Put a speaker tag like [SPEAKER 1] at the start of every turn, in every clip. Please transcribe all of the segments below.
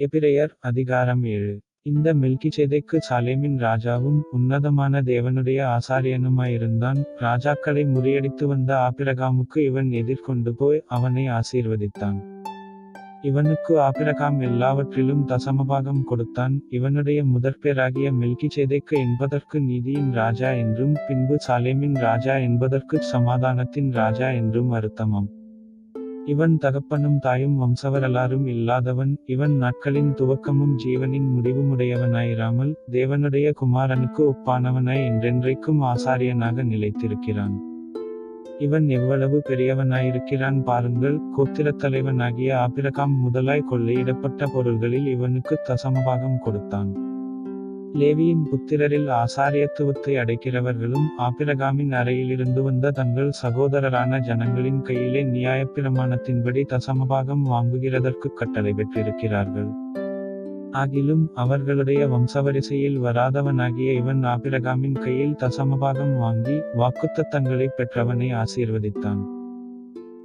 [SPEAKER 1] எபிரேயர் அதிகாரம் ஏழு. இந்த மெல்கிசேதேக்கு சாலேமின் ராஜாவும் உன்னதமான தேவனுடைய ஆசாரியனுமாயிருந்தான். ராஜாக்களை முறியடித்து வந்த ஆபிரகாமுக்கு இவன் எதிர்கொண்டு போய் அவனை ஆசீர்வதித்தான். இவனுக்கு ஆபிரகாம் எல்லாவற்றிலும் தசமபாகம் கொடுத்தான். இவனுடைய முதற்பேராகிய மெல்கிசேதேக்கு என்பதற்கு நீதியின் ராஜா என்றும் பின்பு சாலேமின் ராஜா என்பதற்கு சமாதானத்தின் ராஜா என்றும் அர்த்தமாம். இவன் தகப்பனும் தாயும் வம்சவரலாறும் இல்லாதவன். இவன் நாட்களின் துவக்கமும் ஜீவனின் முடிவுமுடையவனாயிராமல் தேவனுடைய குமாரனுக்கு ஒப்பானவனாய் என்றென்றைக்கும் ஆசாரியனாக நிலைத்திருக்கிறான். இவன் எவ்வளவு பெரியவனாயிருக்கிறான் பாருங்கள். கோத்திரத் தலைவனாகிய ஆபிரகாம் முதலாய் கொள்ளையிடப்பட்ட பொருள்களில் இவனுக்கு தசமபாகம் கொடுத்தான். லேவியின் புத்திரரில் ஆசாரியத்துவத்தை அடைக்கிறவர்களும் ஆபிரகாமின் அறையிலிருந்து வந்த தங்கள் சகோதரரான ஜனங்களின் கையிலே நியாயப்பிரமாணத்தின்படி தசமபாகம் வாங்குகிறதற்கு கட்டளை பெற்றிருக்கிறார்கள். ஆகிலும் அவர்களுடைய வம்சவரிசையில் வராதவனாகிய இவன் ஆபிரகாமின் கையில் தசமபாகம் வாங்கி வாக்குத்தத்தங்களை பெற்றவனை ஆசீர்வதித்தான்.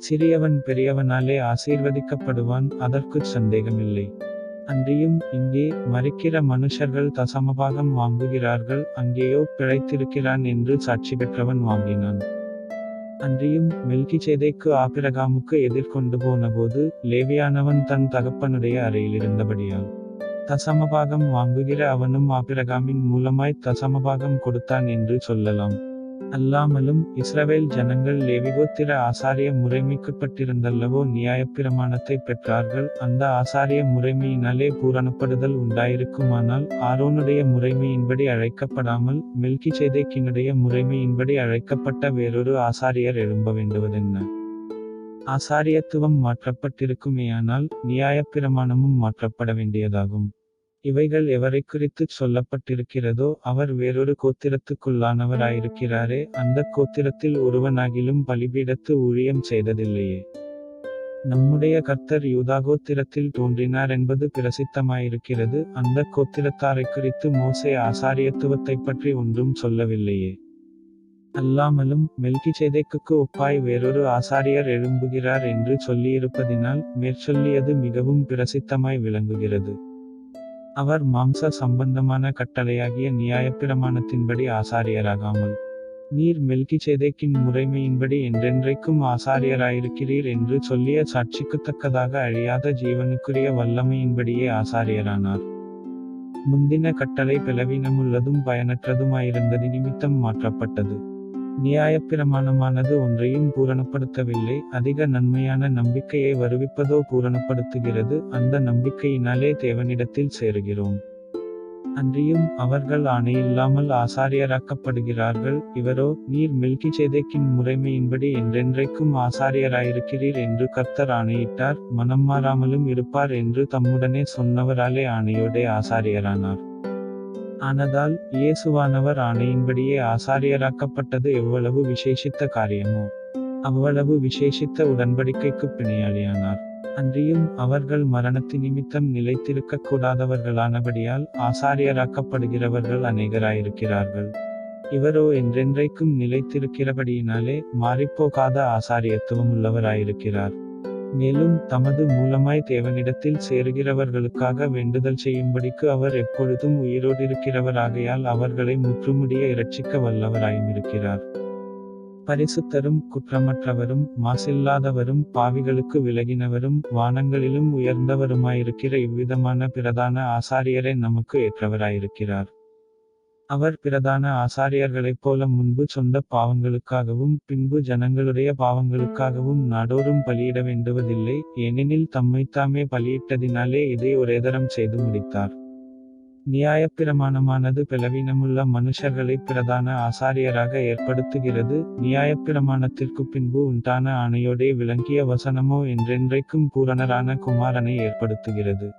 [SPEAKER 1] சிறியவன் பெரியவனாலே ஆசீர்வதிக்கப்படுவான் அதற்கு சந்தேகமில்லை. அன்றியும் இங்கே மறிக்கிற மனுஷர்கள் தசமபாகம் வாங்குகிறார்கள் அங்கேயோ பிழைத்திருக்கிறான் என்று சாட்சி பெற்றவன் வாங்கினான். அன்றியும் மெல்கிசேதேக்கு ஆபிரகாமுக்கு எதிர்கொண்டு போனபோது லேவியானவன் தன் தகப்பனுடைய அறையில் இருந்தபடியால் தசமபாகம் வாங்குகிற அவனும் ஆபிரகாமின் மூலமாய் தசமபாகம் கொடுத்தான் என்று சொல்லலாம். அல்லாமலும் இஸ்ரவேல் ஜனங்கள் லேவிகோத்திர ஆசாரிய முறைமைக்குட்பட்டிருந்தல்லவோ நியாயப்பிரமாணத்தை பெற்றார்கள். அந்த ஆசாரிய முறைமையினாலே பூரணப்படுதல் உண்டாயிருக்குமானால் ஆரோனுடைய முறைமையின்படி அழைக்கப்படாமல் மெல்கி சேதைக்கினுடைய முறைமையின்படி அழைக்கப்பட்ட வேறொரு ஆசாரியர் எழும்ப வேண்டுவதென்ன ஆசாரியத்துவம் மாற்றப்பட்டிருக்குமேயானால் நியாயப்பிரமாணமும் மாற்றப்பட வேண்டியதாகும். இவைகள் எவரை குறித்து சொல்லப்பட்டிருக்கிறதோ அவர் வேறொரு கோத்திரத்துக்குள்ளானவராயிருக்கிறாரே அந்த கோத்திரத்தில் ஒருவனாகிலும் பலிபீடத்து ஊழியம் செய்ததில்லையே. நம்முடைய கர்த்தர் யூதாகோத்திரத்தில் தோன்றினார் என்பது பிரசித்தமாயிருக்கிறது அந்த கோத்திரத்தாரை குறித்து மோசே ஆசாரியத்துவத்தை பற்றி ஒன்றும் சொல்லவில்லையே. அல்லாமலும் மெல்கி மெல்கிசேதேக்குக்கு ஒப்பாய் வேறொரு ஆசாரியர் எழும்புகிறார் என்று சொல்லியிருப்பதினால் மேற்சொல்லியது மிகவும் பிரசித்தமாய் விளங்குகிறது. அவர் மாம்ச சம்பந்தமான கட்டளையாகிய நியாயப்பிரமாணத்தின்படி ஆசாரியராகாமல் நீர் மெல்கிசேதேக்கின் முறைமையின்படி என்றென்றைக்கும் ஆசாரியராயிருக்கிறீர் என்று சொல்லிய சாட்சிக்குத்தக்கதாக அழியாத ஜீவனுக்குரிய வல்லமையின்படியே ஆசாரியரானார். முந்தின கட்டளை பலவீனமுள்ளதும் பயனற்றதுமாயிருந்தது நிமித்தம் மாற்றப்பட்டது. நியாயப்பிரமாணமானது ஒன்றையும் பூரணப்படுத்தவில்லை. அதிக நன்மையான நம்பிக்கையை வருவிப்பதோ பூரணப்படுத்துகிறது. அந்த நம்பிக்கையினாலே தேவனிடத்தில் சேருகிறோம். அன்றியும் அவர்கள் ஆணையில்லாமல் ஆசாரியராக்கப்படுகிறார்கள். இவரோ நீர் மில்கி சேதைக்கின் முறைமையின்படி என்றென்றைக்கும் ஆசாரியராயிருக்கிறீர் என்று கர்த்தர் ஆணையிட்டார். மனம் மாறாமலும் இருப்பார் என்று தம்முடனே சொன்னவராலே ஆணையோடே ஆசாரியரானார். ஆனதால் இயேசுவானவர் ஆணையின்படியே ஆசாரியராக்கப்பட்டது எவ்வளவு விசேஷித்த காரியமோ அவ்வளவு விசேஷித்த உடன்படிக்கைக்கு பிணையாளியானார். அன்றியும் அவர்கள் மரணத்தி நிமித்தம் நிலைத்திருக்க கூடாதவர்களானபடியால் ஆசாரியராக்கப்படுகிறவர்கள் அநேகராயிருக்கிறார்கள். இவரோ என்றென்றைக்கும் நிலைத்திருக்கிறபடியினாலே மாறிப்போகாத ஆசாரியத்துவம் உள்ளவராயிருக்கிறார். மேலும் தமது மூலமாய் தேவனிடத்தில் சேருகிறவர்களுக்காக வேண்டுதல் செய்யும்படிக்கு அவர் எப்பொழுதும் உயிரோடிருக்கிறவராகையால் அவர்களை முற்றுமுடிய இரட்சிக்க வல்லவராயும் இருக்கிறார். பரிசுத்தரும் குற்றமற்றவரும் மாசில்லாதவரும் பாவிகளுக்கு விலகினவரும் வானங்களிலும் உயர்ந்தவருமாயிருக்கிற இவ்விதமான பிரதான ஆசாரியரை நமக்கு ஏற்றவராயிருக்கிறார். அவர் பிரதான ஆசாரியர்களைப் போல முன்பு சொந்த பாவங்களுக்காகவும் பின்பு ஜனங்களுடைய பாவங்களுக்காகவும் நாடோறும் பலியிட வேண்டுவதில்லை ஏனெனில் தம்மைத்தாமே பலியிட்டதினாலே இதை ஒரேதரம் செய்து முடித்தார். நியாயப்பிரமாணமானது பலவீனமுள்ள மனுஷர்களை பிரதான ஆசாரியராக ஏற்படுத்துகிறது. நியாயப்பிரமாணத்திற்கு பின்பு உண்டான ஆணையோடே விளங்கிய வசனமோ என்றென்றைக்கும் பூரணரான குமாரனை ஏற்படுத்துகிறது.